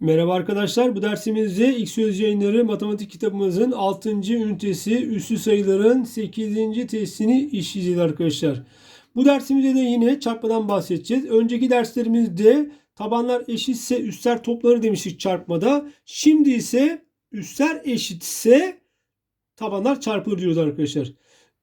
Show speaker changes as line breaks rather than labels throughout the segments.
Merhaba arkadaşlar. Bu dersimizde X Söz Yayınları matematik kitabımızın 6. ünitesi üssü sayıların 8. testini işleyeceğiz arkadaşlar. Bu dersimizde de yine çarpmadan bahsedeceğiz. Önceki derslerimizde tabanlar eşitse üstler topları demiştik çarpmada. Şimdi ise üstler eşitse tabanlar çarpılır diyoruz arkadaşlar.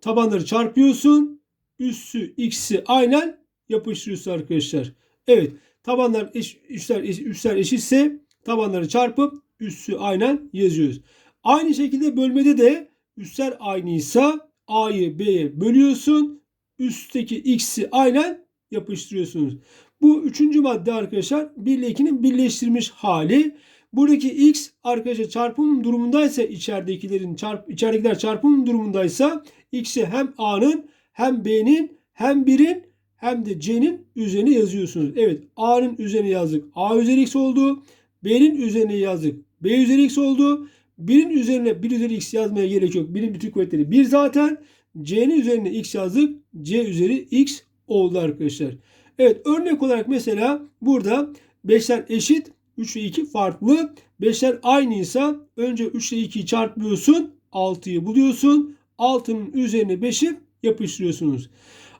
Tabanları çarpıyorsun. Üssü x'i aynen yapıştırıyorsun arkadaşlar. Evet. Tabanlar eş, üstler, eş- üstler eşitse tabanları çarpıp üssü aynen yazıyoruz. Aynı şekilde bölmede de üstler aynıysa A'yı B'ye bölüyorsun. Üstteki X'i aynen yapıştırıyorsunuz. Bu üçüncü madde arkadaşlar 1 ile 2'nin birleştirilmiş hali. Buradaki X arkadaşlar çarpım durumundaysa içeridekilerin çarp, içeridekiler çarpım durumundaysa X'i hem A'nın hem B'nin hem 1'in hem de C'nin üzerine yazıyorsunuz. Evet A'nın üzerine yazdık. A üzeri X oldu. B'nin üzerine yazdık. B üzeri X oldu. 1'in üzerine 1 üzeri X yazmaya gerek yok. 1'in bütün kuvvetleri 1 zaten. C'nin üzerine X yazdık. C üzeri X oldu arkadaşlar. Evet örnek olarak mesela burada 5'ler eşit. 3 ile 2 farklı. 5'ler aynıysa önce 3 ile 2'yi çarpıyorsun. 6'yı buluyorsun. 6'nın üzerine 5'i yapıştırıyorsunuz.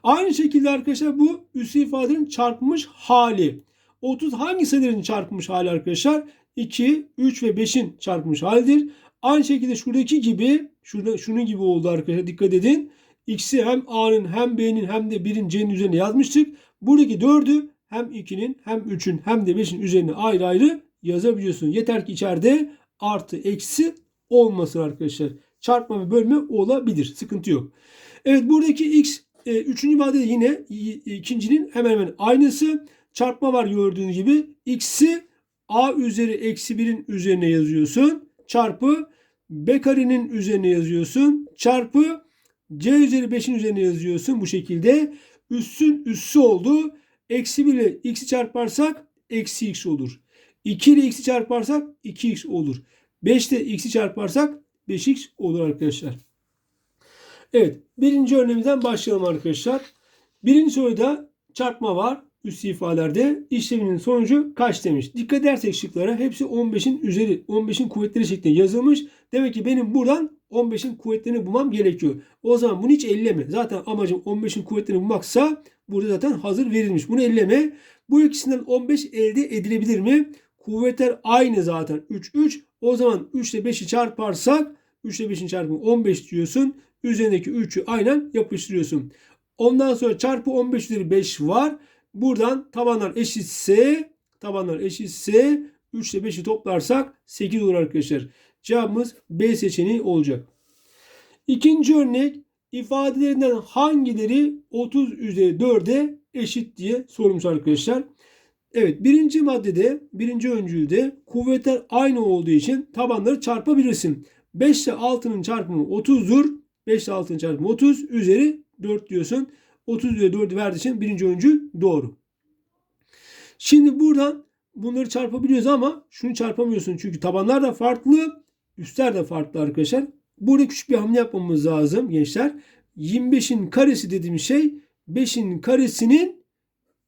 Aynı şekilde arkadaşlar bu üslü ifadenin çarpmış hali. 30 hangi sayıların çarpmış hali arkadaşlar? 2, 3 ve 5'in çarpmış halidir. Aynı şekilde şuradaki gibi, şurada şunun gibi oldu arkadaşlar dikkat edin. X'i hem A'nın hem B'nin hem de 1'in C'nin üzerine yazmıştık. Buradaki 4'ü hem 2'nin hem 3'ün hem de 5'in üzerine ayrı ayrı yazabiliyorsunuz. Yeter ki içeride artı eksi olmasın arkadaşlar. Çarpma ve bölme olabilir. Sıkıntı yok. Evet buradaki X e, üçüncü maddede yine ikincinin hemen hemen aynısı. Çarpma var gördüğünüz gibi. X'i A üzeri eksi 1'in üzerine yazıyorsun. Çarpı B karenin üzerine yazıyorsun. Çarpı C üzeri 5'in üzerine yazıyorsun. Bu şekilde üssün üssü oldu. Eksi 1 ile x'i çarparsak eksi x olur. 2 ile x'i çarparsak 2x olur. 5 ile x'i çarparsak 5x olur arkadaşlar. Evet. Birinci örneğimizden başlayalım arkadaşlar. Birinci soruda çarpma var. Üst ifadelerde işleminin sonucu kaç demiş. Dikkat edersek şıklara hepsi 15'in üzeri 15'in kuvvetleri şeklinde yazılmış. Demek ki benim buradan 15'in kuvvetlerini bulmam gerekiyor. O zaman bunu hiç elleme. Zaten amacım 15'in kuvvetlerini bulmaksa burada zaten hazır verilmiş. Bunu elleme. Bu ikisinden 15 elde edilebilir mi? Kuvvetler aynı zaten. 3 3. O zaman 3 ile 5'i çarparsak 3 ile 5'in çarpımı 15 diyorsun. Üzerindeki 3'ü aynen yapıştırıyorsun. Ondan sonra çarpı 15 üzeri 5 var. Buradan tabanlar eşitse tabanlar eşitse 3 ile 5'i toplarsak 8 olur arkadaşlar. Cevabımız B seçeneği olacak. İkinci örnek ifadelerinden hangileri 30 üzeri 4'e eşit diye sorulmuş arkadaşlar. Evet birinci maddede birinci öncülde kuvvetler aynı olduğu için tabanları çarpabilirsin. 5 ile 6'nın çarpımı 30'dur. 5 ile 6'nın çarpımı 30 üzeri 4 diyorsun. 30 üzeri 4'ü verdiği için birinci öncül doğru. Şimdi buradan bunları çarpabiliyoruz ama şunu çarpamıyorsun. Çünkü tabanlar da farklı, üstler de farklı arkadaşlar. Burada küçük bir hamle yapmamız lazım gençler. 25'in karesi dediğim şey 5'in karesinin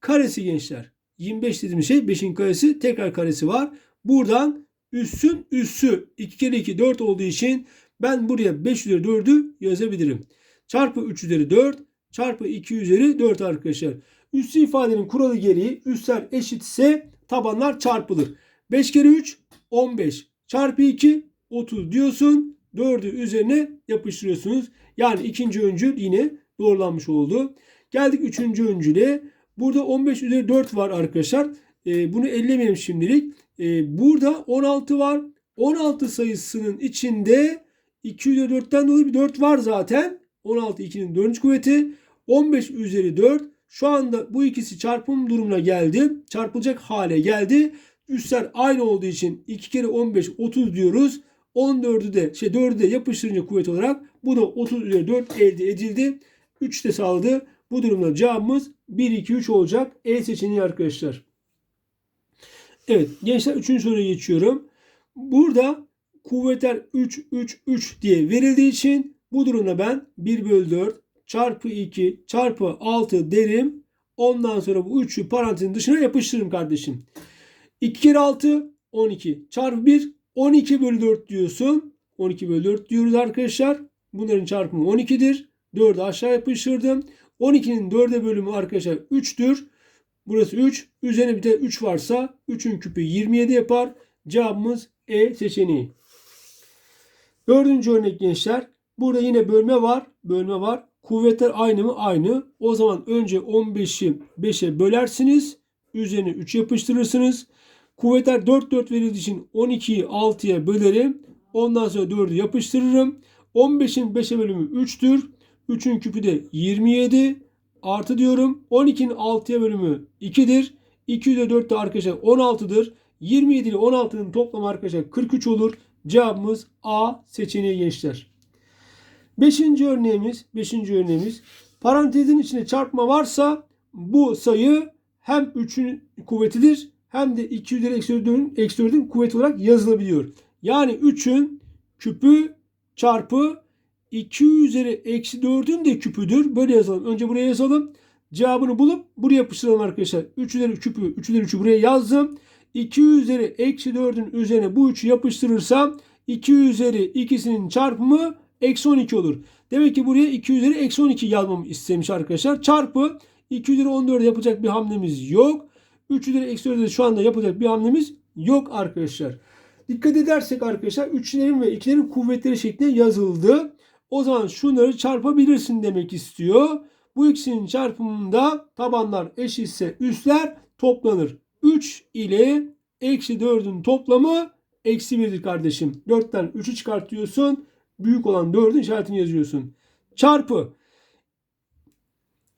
karesi gençler. 25 dediğim şey 5'in karesi tekrar karesi var. Buradan üssün üssü 2 kere 2 4 olduğu için ben buraya 5 üzeri 4'ü yazabilirim. Çarpı 3 üzeri 4 çarpı 2 üzeri 4 arkadaşlar. Üssü ifadenin kuralı gereği üstler eşitse tabanlar çarpılır. 5 kere 3 15 çarpı 2 30 diyorsun. 4'ü üzerine yapıştırıyorsunuz. Yani ikinci öncül yine doğrulanmış oldu. Geldik üçüncü öncüle. Burada 15 üzeri 4 var arkadaşlar. Ee, bunu ellemeyelim şimdilik. Ee, burada 16 var. 16 sayısının içinde 2 üzeri 4'ten dolayı bir 4 var zaten. 16 2'nin 4. kuvveti. 15 üzeri 4. Şu anda bu ikisi çarpım durumuna geldi. Çarpılacak hale geldi. Üstler aynı olduğu için 2 kere 15 30 diyoruz. 14'ü de şey 4'ü de yapıştırınca kuvvet olarak bu da 30 üzeri 4 elde edildi. 3 de sağladı. Bu durumda cevabımız 1 2 3 olacak. E seçeneği arkadaşlar. Evet gençler 3. soruya geçiyorum. Burada kuvvetler 3 3 3 diye verildiği için bu durumda ben 1 bölü 4 çarpı 2 çarpı 6 derim. Ondan sonra bu 3'ü parantezin dışına yapıştırırım kardeşim. 2 kere 6 12 çarpı 1 12 bölü 4 diyorsun. 12 bölü 4 diyoruz arkadaşlar. Bunların çarpımı 12'dir. 4'ü aşağı yapıştırdım. 12'nin 4'e bölümü arkadaşlar 3'tür. Burası 3. Üzerine bir de 3 varsa 3'ün küpü 27 yapar. Cevabımız E seçeneği. Dördüncü örnek gençler. Burada yine bölme var. Bölme var. Kuvvetler aynı mı? Aynı. O zaman önce 15'i 5'e bölersiniz. Üzerine 3 yapıştırırsınız. Kuvvetler 4 4 verildiği için 12'yi 6'ya bölerim. Ondan sonra 4'ü yapıştırırım. 15'in 5'e bölümü 3'tür. 3'ün küpü de 27 artı diyorum. 12'nin 6'ya bölümü 2'dir. 2 ile 4 de arkadaşlar 16'dır. 27 ile 16'nın toplamı arkadaşlar 43 olur. Cevabımız A seçeneği gençler. Beşinci örneğimiz, beşinci örneğimiz parantezin içinde çarpma varsa bu sayı hem 3'ün kuvvetidir hem de 2 üzeri eksi 4'ün, eksi 4'ün kuvveti olarak yazılabiliyor. Yani 3'ün küpü çarpı 2 üzeri eksi 4'ün de küpüdür. Böyle yazalım. Önce buraya yazalım. Cevabını bulup buraya yapıştıralım arkadaşlar. 3 üzeri küpü, 3 üzeri 3'ü buraya yazdım. 2 üzeri eksi 4'ün üzerine bu 3'ü yapıştırırsam 2 üzeri ikisinin çarpımı eksi 12 olur. Demek ki buraya 2 üzeri eksi 12 yazmamı istemiş arkadaşlar. Çarpı 2 üzeri 14 yapacak bir hamlemiz yok. 3 üzeri eksi 4'e şu anda yapacak bir hamlemiz yok arkadaşlar. Dikkat edersek arkadaşlar 3'lerin ve 2'lerin kuvvetleri şeklinde yazıldı. O zaman şunları çarpabilirsin demek istiyor. Bu ikisinin çarpımında tabanlar eşitse üstler toplanır. 3 ile eksi 4'ün toplamı eksi 1'dir kardeşim. 4'ten 3'ü çıkartıyorsun. Büyük olan 4'ün işaretini yazıyorsun. Çarpı.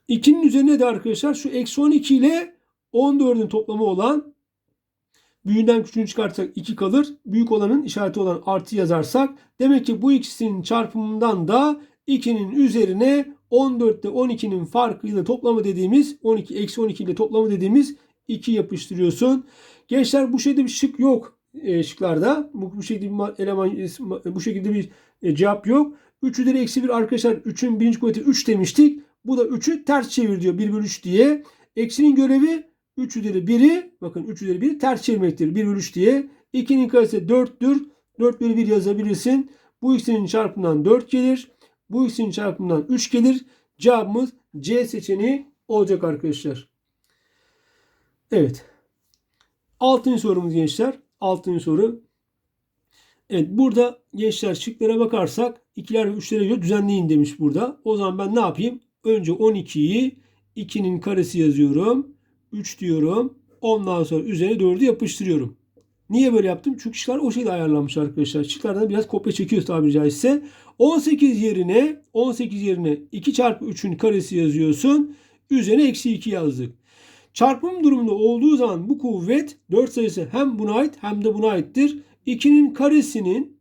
2'nin üzerine de arkadaşlar şu eksi 12 ile 14'ün toplamı olan büyüğünden küçüğünü çıkartsak 2 kalır. Büyük olanın işareti olan artı yazarsak demek ki bu ikisinin çarpımından da 2'nin üzerine 14 ile 12'nin farkıyla toplamı dediğimiz 12 eksi 12 ile toplamı dediğimiz 2 yapıştırıyorsun. Gençler bu şeyde bir şık yok e, şıklarda. Bu, bu şekilde bir eleman bu şekilde bir e, cevap yok. 3 üzeri eksi 1 arkadaşlar 3'ün birinci kuvveti 3 demiştik. Bu da 3'ü ters çevir diyor 1 bölü 3 diye. Eksinin görevi 3 üzeri 1'i bakın 3 üzeri 1'i ters çevirmektir. 1 bölü 3 diye. 2'nin karesi 4'tür. 4 bölü 1 yazabilirsin. Bu ikisinin çarpımından 4 gelir. Bu ikisinin çarpımından 3 gelir. Cevabımız C seçeneği olacak arkadaşlar. Evet. Altıncı sorumuz gençler. Altıncı soru. Evet burada gençler şıklara bakarsak ikiler ve üçlere göre düzenleyin demiş burada. O zaman ben ne yapayım? Önce 12'yi 2'nin karesi yazıyorum. 3 diyorum. Ondan sonra üzerine 4'ü yapıştırıyorum. Niye böyle yaptım? Çünkü şıklar o şekilde ayarlanmış arkadaşlar. Şıklardan biraz kopya çekiyoruz tabiri caizse. 18 yerine 18 yerine 2 çarpı 3'ün karesi yazıyorsun. Üzerine eksi 2 yazdık. Çarpım durumunda olduğu zaman bu kuvvet 4 sayısı hem buna ait hem de buna aittir. 2'nin karesinin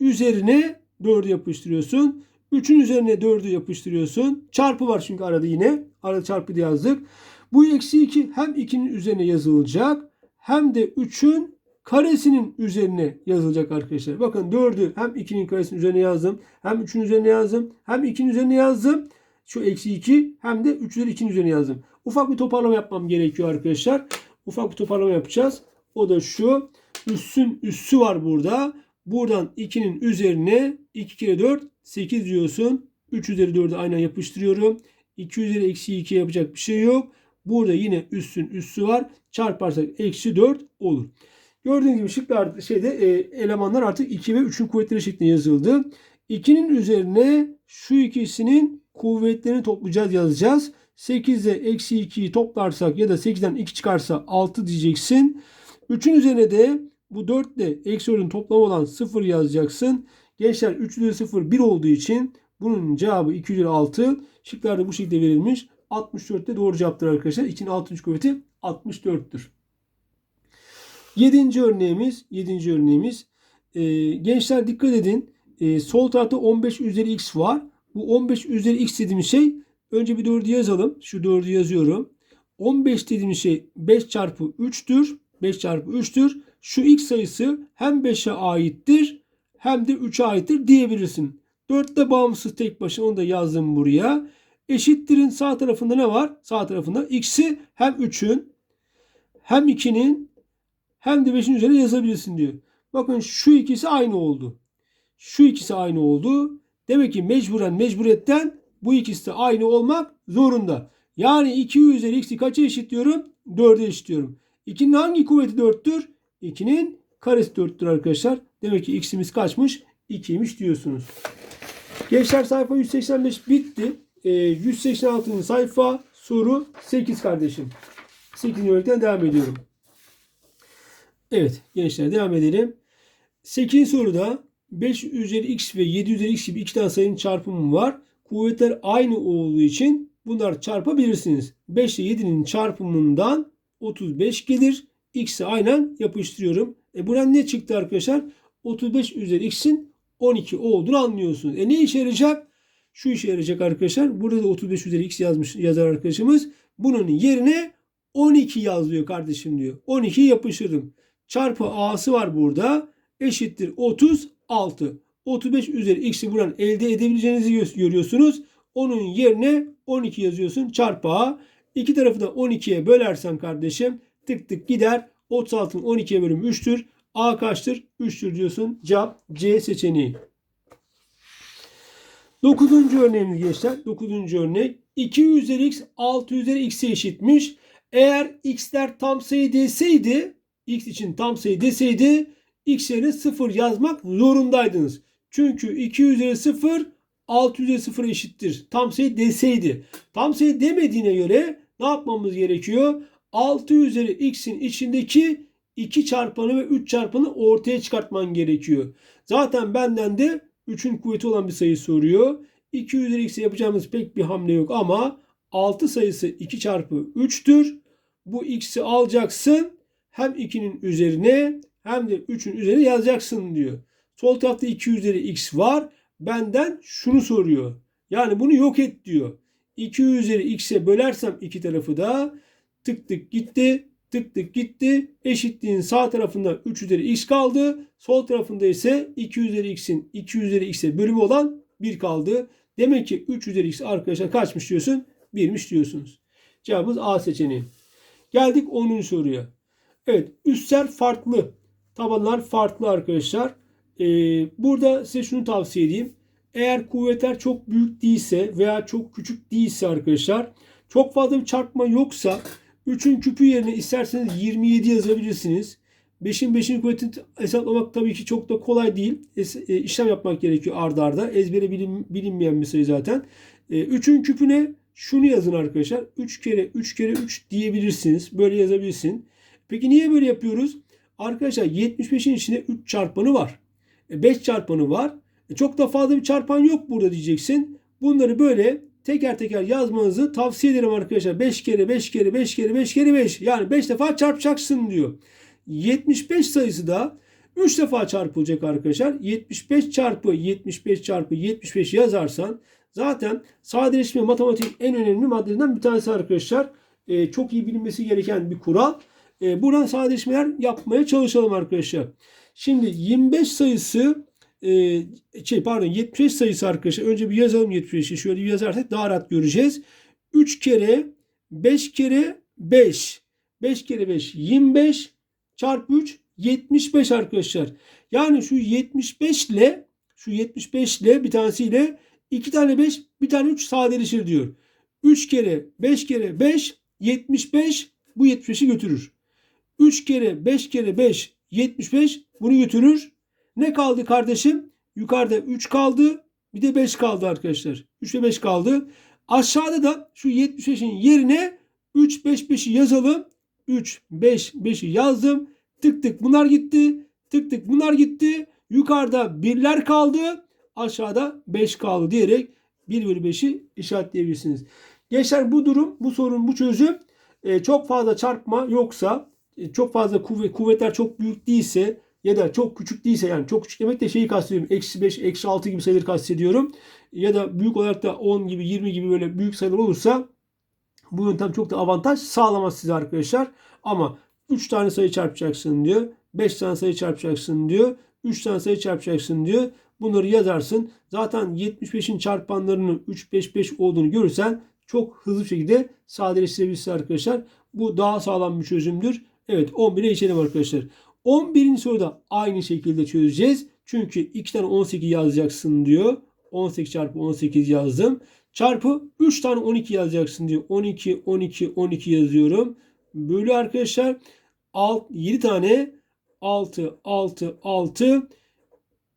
üzerine 4'ü yapıştırıyorsun. 3'ün üzerine 4'ü yapıştırıyorsun. Çarpı var çünkü arada yine. Arada çarpı diye yazdık. Bu eksi 2 hem 2'nin üzerine yazılacak hem de 3'ün karesinin üzerine yazılacak arkadaşlar. Bakın 4'ü hem 2'nin karesinin üzerine yazdım. Hem 3'ün üzerine yazdım. Hem 2'nin üzerine yazdım. Şu eksi 2 hem de 3 üzeri 2'nin üzerine yazdım. Ufak bir toparlama yapmam gerekiyor arkadaşlar. Ufak bir toparlama yapacağız. O da şu. Üssün üssü var burada. Buradan 2'nin üzerine 2 kere 4 8 diyorsun. 3 üzeri 4'ü aynen yapıştırıyorum. 2 üzeri eksi 2 yapacak bir şey yok. Burada yine üssün üssü var. Çarparsak eksi 4 olur. Gördüğünüz gibi şıklar şeyde e, elemanlar artık 2 ve 3'ün kuvvetleri şeklinde yazıldı. 2'nin üzerine şu ikisinin kuvvetlerini toplayacağız yazacağız. 8 ile eksi 2'yi toplarsak ya da 8'den 2 çıkarsa 6 diyeceksin. 3'ün üzerine de bu 4 ile eksi 4'ün toplamı olan 0 yazacaksın. Gençler 3 üzeri 0 1 olduğu için bunun cevabı 2 üzeri 6. Şıklarda bu şekilde verilmiş. 64 de doğru cevaptır arkadaşlar. İçin 6. kuvveti 64'tür. 7. örneğimiz, 7. örneğimiz. E, gençler dikkat edin. E, sol tarafta 15 üzeri x var. Bu 15 üzeri x dediğimiz şey önce bir 4'ü yazalım. Şu 4'ü yazıyorum. 15 dediğimiz şey 5 çarpı 3'tür. 5 çarpı 3'tür. Şu x sayısı hem 5'e aittir hem de 3'e aittir diyebilirsin. 4 de bağımsız tek başına onu da yazdım buraya. Eşittirin sağ tarafında ne var? Sağ tarafında x'i hem 3'ün hem 2'nin hem de 5'in üzerine yazabilirsin diyor. Bakın şu ikisi aynı oldu. Şu ikisi aynı oldu. Demek ki mecburen mecburiyetten bu ikisi de aynı olmak zorunda. Yani 2 üzeri x'i kaça eşitliyorum? 4'e eşitliyorum. 2'nin hangi kuvveti 4'tür? 2'nin karesi 4'tür arkadaşlar. Demek ki x'imiz kaçmış? 2'ymiş diyorsunuz. Gençler sayfa 185 bitti. Ee, 186. sayfa soru 8 kardeşim. 8. örnekten devam ediyorum. Evet gençler devam edelim. 8. soruda 5 üzeri x ve 7 üzeri x gibi iki tane sayının çarpımı var. Kuvvetler aynı olduğu için bunlar çarpabilirsiniz. 5 ile 7'nin çarpımından 35 gelir. X'i aynen yapıştırıyorum. E buradan ne çıktı arkadaşlar? 35 üzeri x'in 12 olduğunu anlıyorsunuz. E ne işe yarayacak? Şu işe yarayacak arkadaşlar. Burada da 35 üzeri x yazmış yazar arkadaşımız. Bunun yerine 12 yazıyor kardeşim diyor. 12'yi yapıştırdım. Çarpı a'sı var burada. Eşittir 36. 35 üzeri x'i buradan elde edebileceğinizi gö- görüyorsunuz. Onun yerine 12 yazıyorsun. Çarpı a. İki tarafı da 12'ye bölersen kardeşim tık tık gider. 36'nın 12'ye bölümü 3'tür. A kaçtır? 3'tür diyorsun. Cevap C seçeneği. Dokuzuncu örneğimiz gençler. Dokuzuncu örnek. 2 üzeri x 6 üzeri x'e eşitmiş. Eğer x'ler tam sayı deseydi x için tam sayı deseydi x yerine 0 yazmak zorundaydınız. Çünkü 2 üzeri 0 6 üzeri 0 eşittir. Tam sayı deseydi. Tam sayı demediğine göre ne yapmamız gerekiyor? 6 üzeri x'in içindeki 2 çarpanı ve 3 çarpanı ortaya çıkartman gerekiyor. Zaten benden de 3'ün kuvveti olan bir sayı soruyor. 2 üzeri x'e yapacağımız pek bir hamle yok ama 6 sayısı 2 çarpı 3'tür. Bu x'i alacaksın. Hem 2'nin üzerine hem de 3'ün üzerine yazacaksın diyor. Sol tarafta 2 üzeri x var. Benden şunu soruyor. Yani bunu yok et diyor. 2 üzeri x'e bölersem iki tarafı da tık tık gitti. Tık tık gitti. Eşitliğin sağ tarafında 3 üzeri x kaldı. Sol tarafında ise 2 üzeri x'in 2 üzeri x'e bölümü olan 1 kaldı. Demek ki 3 üzeri x arkadaşlar kaçmış diyorsun? 1'miş diyorsunuz. Cevabımız A seçeneği. Geldik 10. soruya. Evet üstler farklı. Tabanlar farklı arkadaşlar. Ee, burada size şunu tavsiye edeyim. Eğer kuvvetler çok büyük değilse veya çok küçük değilse arkadaşlar çok fazla bir çarpma yoksa 3'ün küpü yerine isterseniz 27 yazabilirsiniz. 5'in 5'in kuvvetini hesaplamak tabii ki çok da kolay değil. E, işlem yapmak gerekiyor ardarda. arda. Ezbere bilin- bilinmeyen bir sayı zaten. 3'ün küpüne şunu yazın arkadaşlar. 3 kere 3 kere 3 diyebilirsiniz. Böyle yazabilirsin. Peki niye böyle yapıyoruz? Arkadaşlar 75'in içinde 3 çarpanı var. 5 çarpanı var. E, Çok da fazla bir çarpan yok burada diyeceksin. Bunları böyle teker teker yazmanızı tavsiye ederim arkadaşlar. 5 kere 5 kere 5 kere 5 kere 5. Yani 5 defa çarpacaksın diyor. 75 sayısı da 3 defa çarpılacak arkadaşlar. 75 çarpı 75 çarpı 75 yazarsan zaten sadeleşme matematik en önemli maddelerinden bir tanesi arkadaşlar. Ee, çok iyi bilinmesi gereken bir kural. Ee, buradan sadeleşmeler yapmaya çalışalım arkadaşlar. Şimdi 25 sayısı e, şey pardon 75 sayısı arkadaşlar. Önce bir yazalım 75'i. Şöyle bir yazarsak daha rahat göreceğiz. 3 kere 5 kere 5. 5 kere 5 25 çarpı 3 75 arkadaşlar. Yani şu 75 ile şu 75 ile bir tanesiyle 2 tane 5 bir tane 3 sadeleşir diyor. 3 kere 5 kere 5 75 bu 75'i götürür. 3 kere 5 kere 5 75 bunu götürür. Ne kaldı kardeşim? Yukarıda 3 kaldı. Bir de 5 kaldı arkadaşlar. 3 ve 5 kaldı. Aşağıda da şu 75'in yerine 3 5 5'i yazalım. 3 5 5'i yazdım. Tık tık bunlar gitti. Tık tık bunlar gitti. Yukarıda birler kaldı. Aşağıda 5 kaldı diyerek 1 bölü 5'i işaretleyebilirsiniz. Gençler bu durum, bu sorun, bu çözüm e, çok fazla çarpma yoksa, çok fazla kuvvet, kuvvetler çok büyük değilse ya da çok küçük değilse yani çok küçük demek de şeyi kastediyorum. Eksi 5, eksi 6 gibi sayıları kastediyorum. Ya da büyük olarak da 10 gibi 20 gibi böyle büyük sayılar olursa bu yöntem çok da avantaj sağlamaz size arkadaşlar. Ama 3 tane sayı çarpacaksın diyor. 5 tane sayı çarpacaksın diyor. 3 tane sayı çarpacaksın diyor. Bunları yazarsın. Zaten 75'in çarpanlarının 3 5 5 olduğunu görürsen çok hızlı şekilde sadeleştirebilirsin arkadaşlar. Bu daha sağlam bir çözümdür. Evet 11'e geçelim arkadaşlar. 11. soruda aynı şekilde çözeceğiz. Çünkü 2 tane 18 yazacaksın diyor. 18 çarpı 18 yazdım. Çarpı 3 tane 12 yazacaksın diyor. 12, 12, 12 yazıyorum. Bölü arkadaşlar 6, 7 tane 6, 6, 6,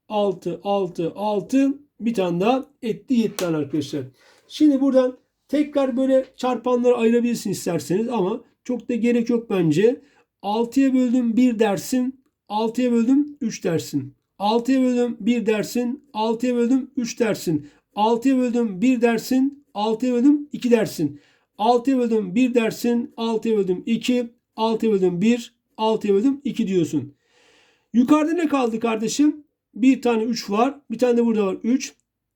6, 6, 6 bir tane daha etti 7 tane arkadaşlar. Şimdi buradan tekrar böyle çarpanları ayırabilirsin isterseniz ama çok da gerek yok bence. 6'ya böldüm 1 dersin. 6'ya böldüm 3 dersin. 6'ya böldüm 1 dersin. 6'ya böldüm 3 dersin. 6'ya böldüm 1 dersin. 6'ya böldüm 2 dersin. 6'ya böldüm 1 dersin. 6'ya böldüm 2. 6'ya böldüm 1. 6'ya böldüm 2 diyorsun. Yukarıda ne kaldı kardeşim? Bir tane 3 var. Bir tane de burada var 3.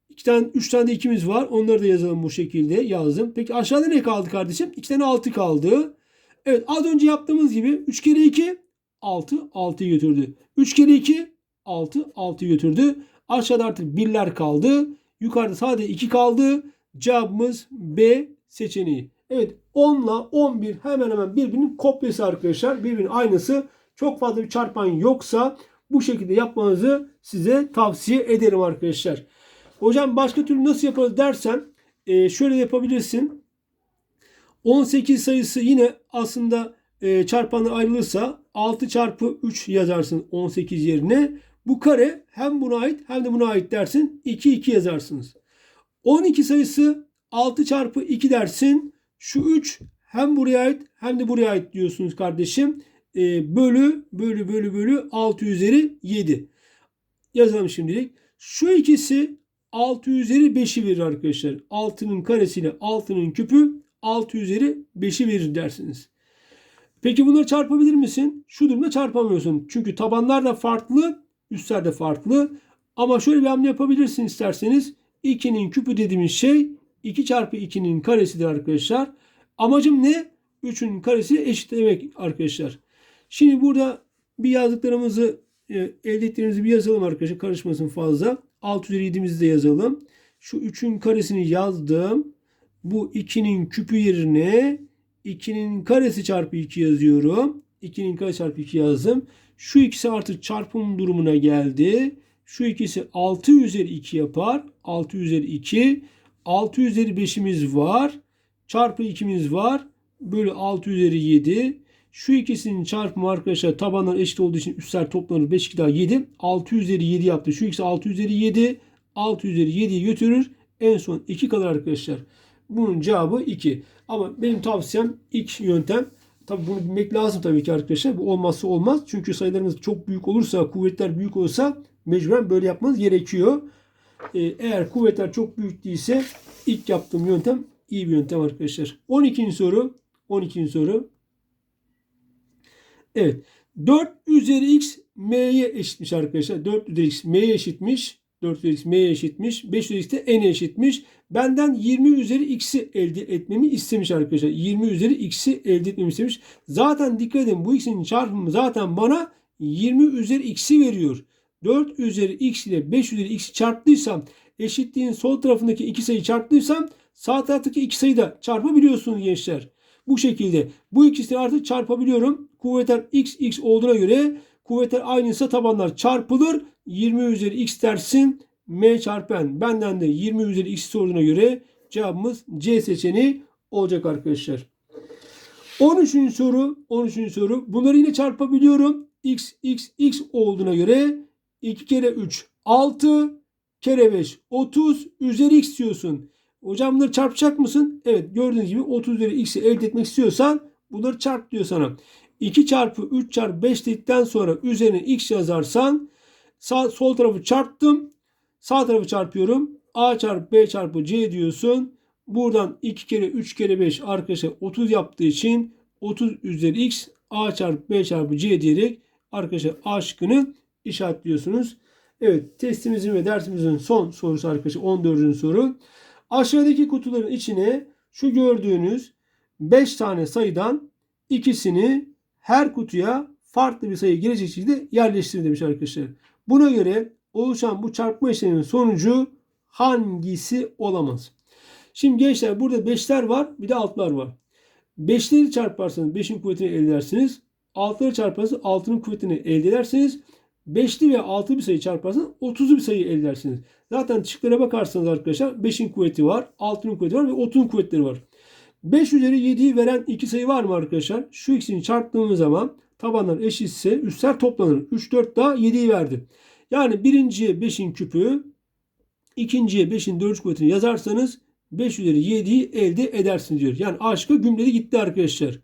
İki tane, üç tane de ikimiz var. Onları da yazalım bu şekilde. Yazdım. Peki aşağıda ne kaldı kardeşim? İki tane 6 kaldı. Evet az önce yaptığımız gibi 3 kere 2 6 6'yı götürdü. 3 kere 2 6 6'yı götürdü. Aşağıda artık birler kaldı. Yukarıda sadece 2 kaldı. Cevabımız B seçeneği. Evet 10 ile 11 hemen hemen birbirinin kopyası arkadaşlar. Birbirinin aynısı. Çok fazla bir çarpan yoksa bu şekilde yapmanızı size tavsiye ederim arkadaşlar. Hocam başka türlü nasıl yaparız dersen e, şöyle yapabilirsin. 18 sayısı yine aslında e, çarpanlar ayrılırsa 6 çarpı 3 yazarsın 18 yerine. Bu kare hem buna ait hem de buna ait dersin. 2 2 yazarsınız. 12 sayısı 6 çarpı 2 dersin. Şu 3 hem buraya ait hem de buraya ait diyorsunuz kardeşim. E, bölü bölü bölü bölü 6 üzeri 7. Yazalım şimdilik. Şu ikisi 6 üzeri 5'i verir arkadaşlar. 6'nın karesiyle 6'nın küpü 6 üzeri 5'i verir dersiniz. Peki bunları çarpabilir misin? Şu durumda çarpamıyorsun. Çünkü tabanlar da farklı, üstler de farklı. Ama şöyle bir hamle yapabilirsin isterseniz. 2'nin küpü dediğimiz şey 2 çarpı 2'nin karesidir arkadaşlar. Amacım ne? 3'ün karesi eşitlemek arkadaşlar. Şimdi burada bir yazdıklarımızı e, elde ettiğimizi bir yazalım arkadaşlar. Karışmasın fazla. 6 üzeri 7'mizi de yazalım. Şu 3'ün karesini yazdım. Bu 2'nin küpü yerine 2'nin karesi çarpı 2 yazıyorum. 2'nin karesi çarpı 2 yazdım. Şu ikisi artık çarpım durumuna geldi. Şu ikisi 6 üzeri 2 yapar. 6 üzeri 2. 6 üzeri 5'imiz var. Çarpı 2'miz var. Bölü 6 üzeri 7. Şu ikisinin çarpımı arkadaşlar tabanlar eşit olduğu için üstler toplanır. 5 2 daha 7. 6 üzeri 7 yaptı. Şu ikisi 6 üzeri 7. 6 üzeri 7'yi götürür. En son 2 kalır arkadaşlar. Bunun cevabı 2. Ama benim tavsiyem ilk yöntem. Tabi bunu bilmek lazım tabii ki arkadaşlar. Bu olmazsa olmaz. Çünkü sayılarınız çok büyük olursa, kuvvetler büyük olursa mecburen böyle yapmanız gerekiyor. Ee, eğer kuvvetler çok büyük değilse ilk yaptığım yöntem iyi bir yöntem arkadaşlar. 12. soru. 12. soru. Evet. 4 üzeri x m'ye eşitmiş arkadaşlar. 4 üzeri x m'ye eşitmiş. 4 üzeri x m'ye eşitmiş. 5 üzeri x de n'e eşitmiş. Benden 20 üzeri x'i elde etmemi istemiş arkadaşlar. 20 üzeri x'i elde etmemi istemiş. Zaten dikkat edin bu x'in çarpımı zaten bana 20 üzeri x'i veriyor. 4 üzeri x ile 5 üzeri x'i çarptıysam eşitliğin sol tarafındaki iki sayı çarptıysam sağ taraftaki iki sayı da çarpabiliyorsunuz gençler. Bu şekilde bu ikisini artık çarpabiliyorum. Kuvvetler x x olduğuna göre kuvvetler aynıysa tabanlar çarpılır. 20 üzeri x dersin m çarpı. Benden de 20 üzeri x sorduğuna göre cevabımız C seçeneği olacak arkadaşlar. 13. soru 13. soru. Bunları yine çarpabiliyorum. x x x olduğuna göre 2 kere 3 6 kere 5 30 üzeri x diyorsun. Hocam bunları çarpacak mısın? Evet gördüğünüz gibi 30 üzeri x'i elde etmek istiyorsan bunları çarp diyor sana. 2 çarpı 3 çarpı 5 dedikten sonra üzerine x yazarsan sağ, sol tarafı çarptım. Sağ tarafı çarpıyorum. A çarpı B çarpı C diyorsun. Buradan 2 kere 3 kere 5 arkadaşlar 30 yaptığı için 30 üzeri x A çarpı B çarpı C diyerek arkadaşlar A şıkkını işaretliyorsunuz. Evet testimizin ve dersimizin son sorusu arkadaşlar 14. soru. Aşağıdaki kutuların içine şu gördüğünüz 5 tane sayıdan ikisini her kutuya farklı bir sayı girecek şekilde yerleştirin demiş arkadaşlar. Buna göre oluşan bu çarpma işleminin sonucu hangisi olamaz? Şimdi gençler burada 5'ler var bir de 6'lar var. 5'leri çarparsanız 5'in kuvvetini elde edersiniz. 6'ları çarparsanız 6'nın kuvvetini elde edersiniz. 5'li ve 6'lı bir sayı çarparsanız 30'lu bir sayı elde edersiniz. Zaten şıklara bakarsanız arkadaşlar 5'in kuvveti var, 6'nın kuvveti var ve 30'un kuvvetleri var. 5 üzeri 7'yi veren iki sayı var mı arkadaşlar? Şu ikisini çarptığımız zaman tabanlar eşitse üstler toplanır. 3, 4 daha 7'yi verdi. Yani birinciye 5'in küpü, ikinciye 5'in 4 kuvvetini yazarsanız 5 üzeri 7'yi elde edersiniz diyor. Yani A şıkkı gümledi gitti arkadaşlar.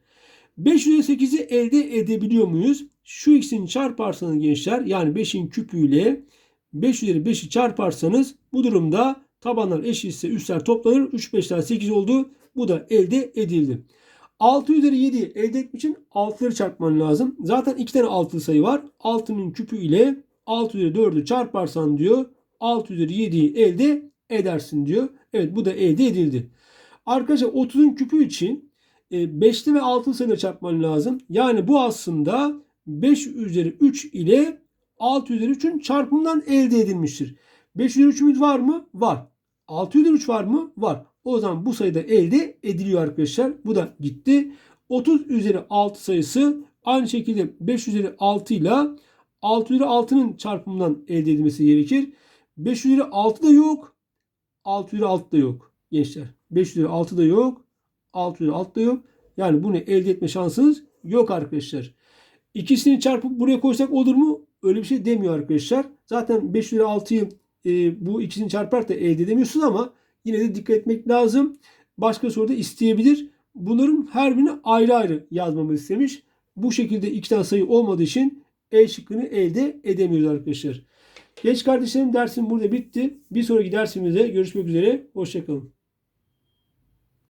5 üzeri 8'i elde edebiliyor muyuz? Şu ikisini çarparsanız gençler yani 5'in küpüyle 5 üzeri 5'i çarparsanız bu durumda tabanlar eşitse üstler toplanır. 3 5'ler 8 oldu. Bu da elde edildi. 6 üzeri 7 elde etmek için 6'ları çarpman lazım. Zaten 2 tane 6 sayı var. 6'nın küpü ile 6 üzeri 4'ü çarparsan diyor 6 üzeri 7'yi elde edersin diyor. Evet bu da elde edildi. Arkadaşlar 30'un küpü için 5'li ve 6'lı sayıları çarpman lazım. Yani bu aslında 5 üzeri 3 ile 6 üzeri 3'ün çarpımından elde edilmiştir. 5 üzeri 3'ümüz var mı? Var. 6 üzeri 3 var mı? Var. O zaman bu sayıda elde ediliyor arkadaşlar. Bu da gitti. 30 üzeri 6 sayısı aynı şekilde 5 üzeri 6 ile 6 üzeri 6'nın çarpımından elde edilmesi gerekir. 5 üzeri 6 da yok. 6 üzeri 6 da yok gençler. 5 üzeri 6 da yok. 6 üzeri 6 da yok. Yani bunu elde etme şansınız yok arkadaşlar. İkisini çarpıp buraya koysak olur mu? Öyle bir şey demiyor arkadaşlar. Zaten 5 üzeri 6'yı e, bu ikisini çarparak da elde edemiyorsun ama yine de dikkat etmek lazım. Başka soruda isteyebilir. Bunların her birini ayrı ayrı yazmamızı istemiş. Bu şekilde iki tane sayı olmadığı için E şıkkını elde edemiyoruz arkadaşlar. Genç kardeşlerim dersim burada bitti. Bir sonraki dersimizde görüşmek üzere. Hoşçakalın.